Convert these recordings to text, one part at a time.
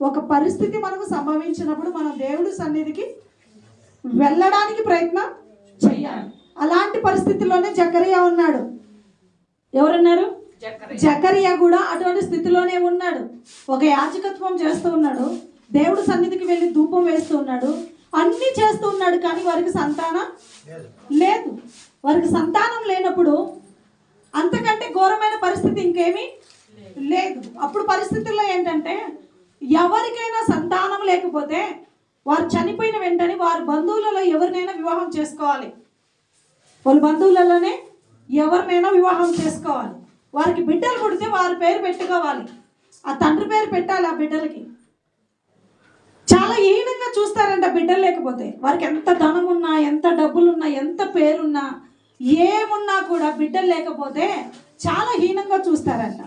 ఒక పరిస్థితి మనకు సంభవించినప్పుడు మనం దేవుడి సన్నిధికి వెళ్ళడానికి ప్రయత్నం చేయాలి అలాంటి పరిస్థితిలోనే జకరియా ఉన్నాడు. ఎవరున్నారు? జకరియా కూడా అటువంటి స్థితిలోనే ఉన్నాడు. ఒక యాజకత్వం చేస్తూ ఉన్నాడు. దేవుడు సన్నిధికి వెళ్ళి ధూపం వేస్తూ ఉన్నాడు. అన్నీ చేస్తూ ఉన్నాడు కానీ వారికి సంతానం లేదు. వారికి సంతానం లేనప్పుడు అంతకంటే ఘోరమైన పరిస్థితి ఇంకేమీ లేదు. అప్పుడు పరిస్థితుల్లో ఏంటంటే ఎవరికైనా సంతానం లేకపోతే వారు చనిపోయిన వెంటనే వారి బంధువులలో ఎవరినైనా వివాహం చేసుకోవాలి. వాళ్ళ బంధువులలోనే ఎవరినైనా వివాహం చేసుకోవాలి. వారికి బిడ్డలు పుడితే వారి పేరు పెట్టుకోవాలి. ఆ తండ్రి పేరు పెట్టాలి ఆ బిడ్డలకి. చాలా హీనంగా చూస్తారంట బిడ్డలు లేకపోతే. వారికి ఎంత ధనం ఉన్నా ఎంత డబ్బులున్నా ఎంత పేరున్నా ఏమున్నా కూడా బిడ్డలు లేకపోతే చాలా హీనంగా చూస్తారంట.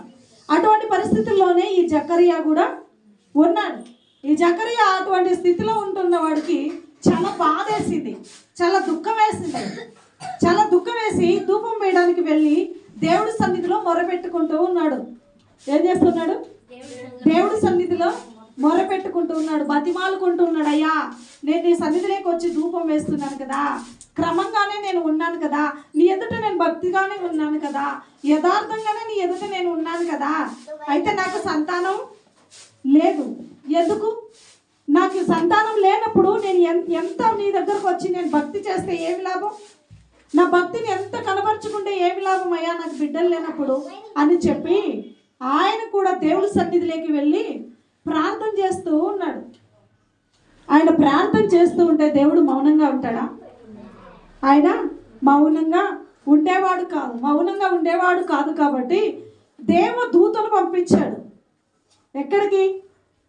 అటువంటి పరిస్థితుల్లోనే ఈ జక్కరియా కూడా ఉన్నాడు ఈ జకరియ అటువంటి స్థితిలో ఉంటున్న వాడికి చాలా బాధ వేసింది చాలా దుఃఖం వేసింది చాలా దుఃఖం వేసి ధూపం వేయడానికి వెళ్ళి దేవుడి సన్నిధిలో మొరపెట్టుకుంటూ ఉన్నాడు. ఏం చేస్తున్నాడు? దేవుడి సన్నిధిలో మొరపెట్టుకుంటూ ఉన్నాడు. బతిమాలుకుంటూ ఉన్నాడు. అయ్యా నేను నీ సన్నిధిలోకి వచ్చి ధూపం వేస్తున్నాను కదా. క్రమంగానే నేను ఉన్నాను కదా. నీ ఎదుట నేను భక్తిగానే ఉన్నాను కదా. యథార్థంగానే నీ ఎదుట నేను ఉన్నాను కదా. అయితే నాకు సంతానం లేదు. ఎందుకు? నాకు సంతానం లేనప్పుడు నేను ఎంత నీ దగ్గరకు వచ్చి నేను భక్తి చేస్తే ఏమి లాభం? నా భక్తిని ఎంత కనబరుచుకుంటే ఏమి లాభం అయ్యా? నాకు బిడ్డలు లేనప్పుడు అని చెప్పి ఆయన కూడా దేవుడి సన్నిధిలోకి వెళ్ళి ప్రార్థన చేస్తూ ఉన్నాడు. ఆయన ప్రార్థన చేస్తూ ఉంటే దేవుడు మౌనంగా ఉంటాడా? ఆయన మౌనంగా ఉండేవాడు కాదు. మౌనంగా ఉండేవాడు కాదు కాబట్టి దేవ దూతలు పంపించాడు. ఎక్కడికి?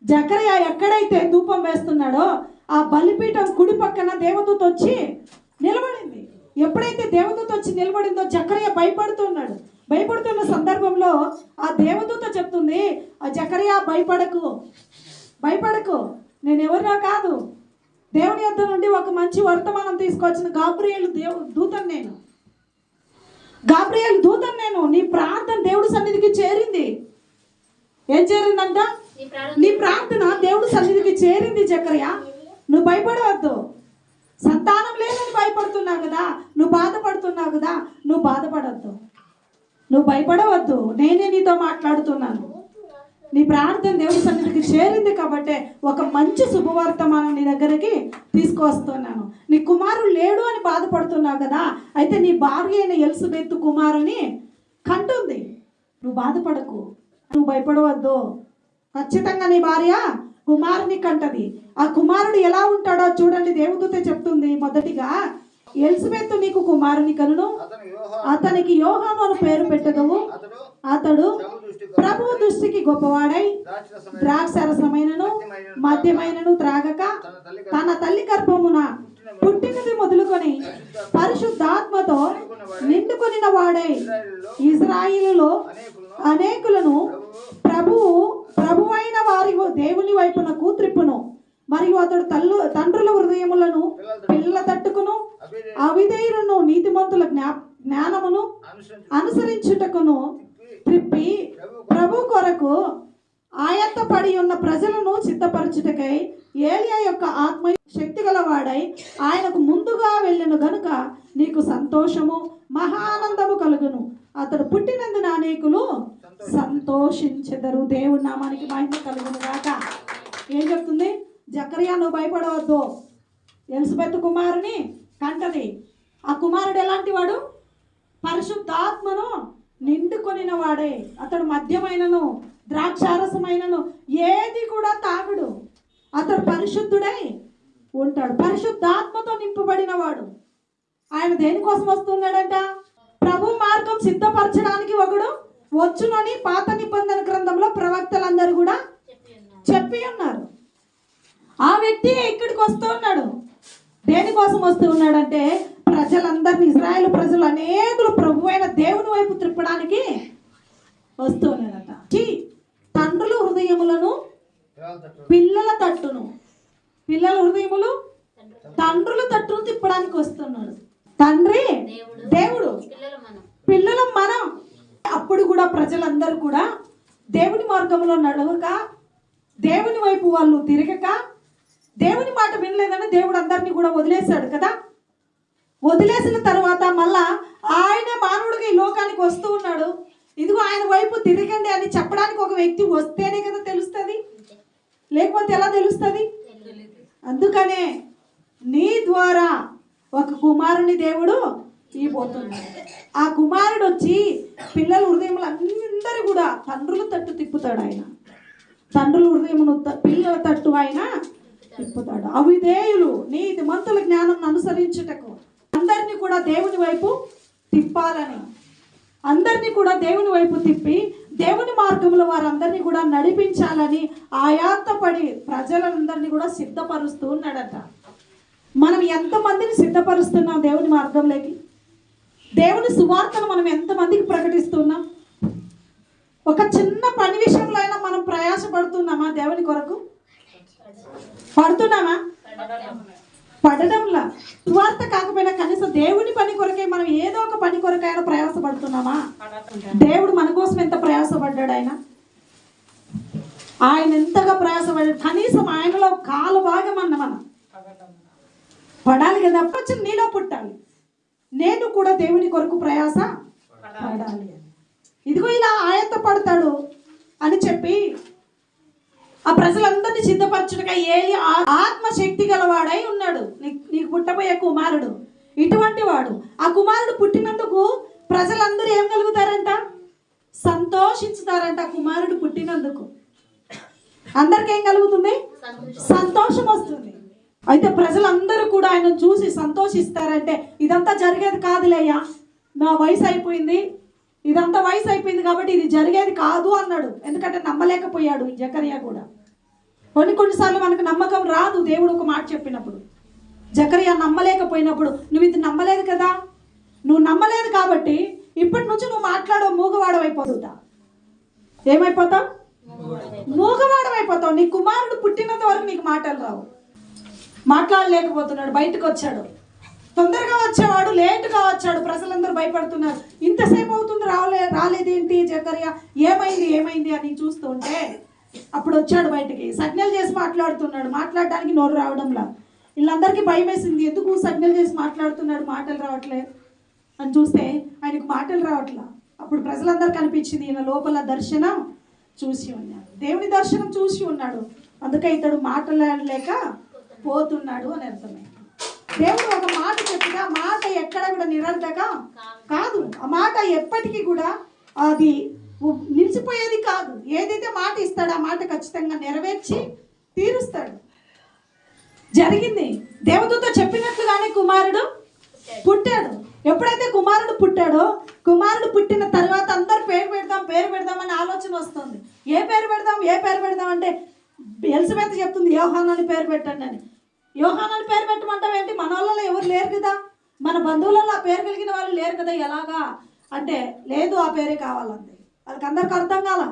జకరియా ఎక్కడైతే ధూపం వేస్తున్నాడో ఆ బలిపీఠం కుడి పక్కన దేవదూత వచ్చి నిలబడింది. ఎప్పుడైతే దేవదూత వచ్చి నిలబడిందో జకరియా భయపడుతున్నాడు భయపడుతున్న సందర్భంలో ఆ దేవదూత చెప్తుంది ఆ జకరియా భయపడకు భయపడకు. నేను ఎవరినా కాదు. దేవుని యొద్ద నుండి ఒక మంచి వర్తమానం తీసుకొచ్చిన గాబ్రియలు దేవు దూతను నేను. గాబ్రియేలు దూతను నేను. నీ ప్రార్థన దేవుడి సన్నిధికి చేరింది. ఏం చేరిందంట? నీ ప్రార్థన దేవుడి సన్నిధికి చేరింది చక్రయ్య నువ్వు భయపడవద్దు. సంతానం లేదని భయపడుతున్నావు కదా. నువ్వు బాధపడుతున్నావు కదా. నువ్వు బాధపడవద్దు. నువ్వు భయపడవద్దు. నేనే నీతో మాట్లాడుతున్నాను. నీ ప్రార్థన దేవుడి సన్నిధికి చేరింది కాబట్టి ఒక మంచి శుభవర్తమానం నీ దగ్గరికి తీసుకొస్తున్నాను నీ కుమారుడు లేడు అని బాధపడుతున్నావు కదా. అయితే నీ భార్య అయిన ఎలుసుబెత్తు కుమారుని కంటుంది. నువ్వు బాధపడకు. నువ్వు భయపడవద్దు. ఖచ్చితంగా నీ భార్య కుమారుని కంటది. ఆ కుమారుడు ఎలా ఉంటాడో చూడండి దేవదూత చెప్తుంది మొదటిగా. ఎలిజబెత్ నీకు కుమారుని యోహా అతనికి యోహాను. అని పేరు పెట్టదవు. అతడు ప్రభు దృష్టికి ప్రభువు దృష్టికి గొప్పవాడై ద్రాక్షరసమైన ద్రాక్షరసమైనను మద్యమైనను త్రాగక తన తల్లి గర్భమున పుట్టినది మొదలుకొని పరిశుద్ధాత్మతో నిండుకొనిన వాడై ఇజ్రాయిలులో అనేకులను ప్రభువు ప్రభు ప్రభువైన వారి దేవుని వైపునకు త్రిప్పును మరియు అతడు తల్లు తండ్రుల హృదయములను పిల్లల తట్టుకును అవిధేయులను నీతిమంతుల జ్ఞా జ్ఞానమును అనుసరించుటకును త్రిప్పి ప్రభు కొరకు ఆయత్తపడి ఉన్న ప్రజలను సిద్ధపరచుటకై ఏలియా యొక్క ఆత్మ శక్తి గలవాడై ఆయనకు ముందుగా వెళ్ళిన గనుక నీకు సంతోషము మహానందము కలుగును. అతడు పుట్టినందున అనేకులు సంతోషించెదరు. దేవుడి నామానికి మహిమ కలుగును గాక. ఏం చెప్తుంది? జకరియా నువ్వు భయపడవద్దు. ఎలిజబెత్ కుమారుని కంటది. ఆ కుమారుడు ఎలాంటి వాడు? పరిశుద్ధాత్మను నిండుకొనిన వాడే. అతడు మద్యమైనను ద్రాక్షారసమైనను ఏది కూడా తాగుడు. అతడు పరిశుద్ధుడై ఉంటాడు. పరిశుద్ధాత్మతో నింపబడిన వాడు. ఆయన దేనికోసం వస్తున్నాడంట? ప్రభు మార్గం సిద్ధపరచడానికి ఒకడు వచ్చునని పాత నిబంధన గ్రంథంలో ప్రవక్తలందరూ కూడా చెప్పి ఉన్నారు. ఆ వ్యక్తి ఇక్కడికి వస్తూ ఉన్నాడు. దేనికోసం వస్తూ ఉన్నాడంటే ప్రజలందరినీ ఇజ్రాయెల్ ప్రజలు అనేకులు ప్రభు అయిన దేవుని వైపు త్రిప్పడానికి వస్తూ ఉన్నాడట. తండ్రుల హృదయములను పిల్లల పిల్లల తట్టును. పిల్లల హృదయములు తండ్రుల తట్టును తిప్పడానికి వస్తున్నాడు. తండ్రి దేవుడు పిల్లలు మనం. అప్పుడు కూడా ప్రజలందరూ కూడా దేవుని మార్గంలో నడవక దేవుని వైపు వాళ్ళు తిరగక దేవుని మాట వినలేదని దేవుడు అందరినీ కూడా వదిలేశాడు కదా? వదిలేసిన తర్వాత మళ్ళా ఆయన మానవుడిగా ఈ లోకానికి వస్తూ ఉన్నాడు. ఇదిగో ఆయన వైపు తిరగండి అని చెప్పడానికి ఒక వ్యక్తి వస్తేనే కదా తెలుస్తుంది. లేకపోతే ఎలా తెలుస్తుంది? అందుకనే నీ ద్వారా ఒక కుమారుని దేవుడు ఇవ్వబోతున్నాడు ఆ కుమారుడు వచ్చి పిల్లల హృదయములు అందరూ కూడా తండ్రుల తట్టు తిప్పుతాడు ఆయన. తండ్రుల హృదయమును పిల్లల తట్టు ఆయన తిప్పుతాడు. అవిధేయులు నీతి మంతుల జ్ఞానం అనుసరించుటకు అందరినీ కూడా దేవుని వైపు తిప్పాలని. అందరినీ కూడా దేవుని వైపు తిప్పి దేవుని మార్గంలో వారందరినీ కూడా నడిపించాలని ఆయాత్తపడి ప్రజలందరినీ కూడా సిద్ధపరుస్తూ ఉన్నాడట. ఎంతమందిని సిద్ధపరుస్తున్నాం దేవుని మార్గంలోకి? దేవుని సువార్తను మనం ఎంతమందికి ప్రకటిస్తున్నాం? ఒక చిన్న పని విషయంలో అయినా మనం ప్రయాసపడుతున్నామా దేవుని కొరకు? పడుతున్నామా? పడడంలా సువార్త కాకపోయినా కనీసం దేవుని పని కొరకే మనం ఏదో ఒక పని కొరకైనా ప్రయాసపడుతున్నామా? దేవుడు మన కోసం ఎంత ప్రయాసపడ్డాడు ఆయన? ఆయన ఎంతగా ప్రయాసపడ్డాడు? కనీసం ఆయనలో కాలు భాగం అన్న మనం. పడాలి కదా. అప్పచ్చి నీలో పుట్టాలి. నేను కూడా దేవుని కొరకు ప్రయాస పడాలి. ఇదిగో ఇలా ఆయత్త పడతాడు అని చెప్పి ఆ ప్రజలందరినీ సిద్ధపరచుటగా ఆ- ఆత్మశక్తి గలవాడై ఉన్నాడు. నీకు పుట్టబోయే కుమారుడు. ఇటువంటి వాడు. ఆ కుమారుడు పుట్టినందుకు ప్రజలందరూ ఏం కలుగుతారంట? సంతోషించుతారంట కుమారుడు పుట్టినందుకు. అందరికి ఏం కలుగుతుంది? సంతోషం వస్తుంది. అయితే ప్రజలందరూ కూడా ఆయన చూసి సంతోషిస్తారంటే ఇదంతా జరిగేది కాదులేయ్యా నా వయసు అయిపోయింది. ఇదంతా వయసు అయిపోయింది కాబట్టి ఇది జరిగేది కాదు అన్నాడు. ఎందుకంటే నమ్మలేకపోయాడు ఈ జకరియా కూడా. కొన్ని కొన్నిసార్లు మనకు నమ్మకం రాదు దేవుడు ఒక మాట చెప్పినప్పుడు. జకరియా నమ్మలేకపోయినప్పుడు నువ్వు ఇది నమ్మలేదు కదా? నువ్వు నమ్మలేదు కాబట్టి ఇప్పటి నుంచి నువ్వు మాట్లాడవు మూగవాడవైపోతుందా ఏమైపోతావు? మూగవాడమైపోతావు నీ కుమారుడు పుట్టినంత వరకు నీకు మాటలు రావు. మాట్లాడలేకపోతున్నాడు బయటకు వచ్చాడు తొందరగా వచ్చేవాడు లేటుగా వచ్చాడు. ప్రజలందరూ భయపడుతున్నారు. ఇంతసేపు అవుతుంది రాలే రాలేదేంటి జకర్య ఏమైంది ఏమైంది అని చూస్తుంటే అప్పుడు వచ్చాడు బయటికి. సజ్ఞలు చేసి మాట్లాడుతున్నాడు. మాట్లాడడానికి నోరు రావడంలా. వీళ్ళందరికీ భయం వేసింది ఎందుకు సజ్ఞలు చేసి మాట్లాడుతున్నాడు? మాటలు రావట్లే అని చూస్తే ఆయనకు మాటలు రావట్లా. అప్పుడు ప్రజలందరూ కనిపించింది ఈయన లోపల దర్శనం చూసి ఉన్నాడు. దేవుని దర్శనం చూసి ఉన్నాడు. అందుకే ఇతడు మాట్లాడలేక పోతున్నాడు అని అర్థమైంది. దేవుడు ఒక మాట చెప్పిన మాట ఎక్కడ కూడా నిరంతక కాదు. ఆ మాట ఎప్పటికీ కూడా అది నిలిచిపోయేది కాదు. ఏదైతే మాట ఇస్తాడో ఆ మాట ఖచ్చితంగా నెరవేర్చి తీరుస్తాడు. జరిగింది. దేవదూత చెప్పినట్లుగానే కుమారుడు పుట్టాడు. ఎప్పుడైతే కుమారుడు పుట్టాడో కుమారుడు పుట్టిన తర్వాత అందరు పేరు పెడదాం పేరు పెడదాం అనే ఆలోచన వస్తుంది. ఏ పేరు పెడదాం ఏ పేరు పెడదాం అంటే ఎలిజబెత్ చెప్తుంది యోహాన్ అని పేరు పెట్టండి అని. యోహాన్ అని పేరు పెట్టమంటాం ఏంటి? మన వాళ్ళలో ఎవరు లేరు కదా. మన బంధువులలో ఆ పేరు కలిగిన వాళ్ళు లేరు కదా ఎలాగా? అంటే లేదు ఆ పేరే కావాలంది. వాళ్ళకి అందరికి అర్థం కాల.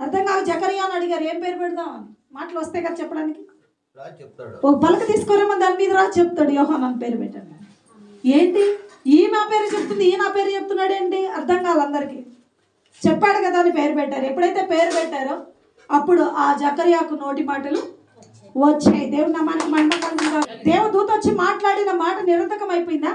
అర్థం కాక జకరియా అని అడిగారు ఏం పేరు పెడదాం? అని. మాటలు వస్తాయి కదా చెప్పడానికి? ఒక పలక తీసుకోరేమో దాని మీద రా చెప్తాడు యోహాన్ అని పేరు పెట్టండి. ఏంటి? ఈమె ఆ పేరు చెప్తుంది ఈయన ఆ పేరు చెప్తున్నాడు ఏంటి? అర్థం కాదు అందరికి. చెప్పాడు కదా అని పేరు పెట్టారు. ఎప్పుడైతే పేరు పెట్టారో అప్పుడు ఆ జకర్యాకు నోటి మాటలు వచ్చాయి. దేవుడు నా మనకు మహిమ కలుగుగా దేవదూత వచ్చి మాట్లాడిన మాట నిరంతకం అయిపోయిందా?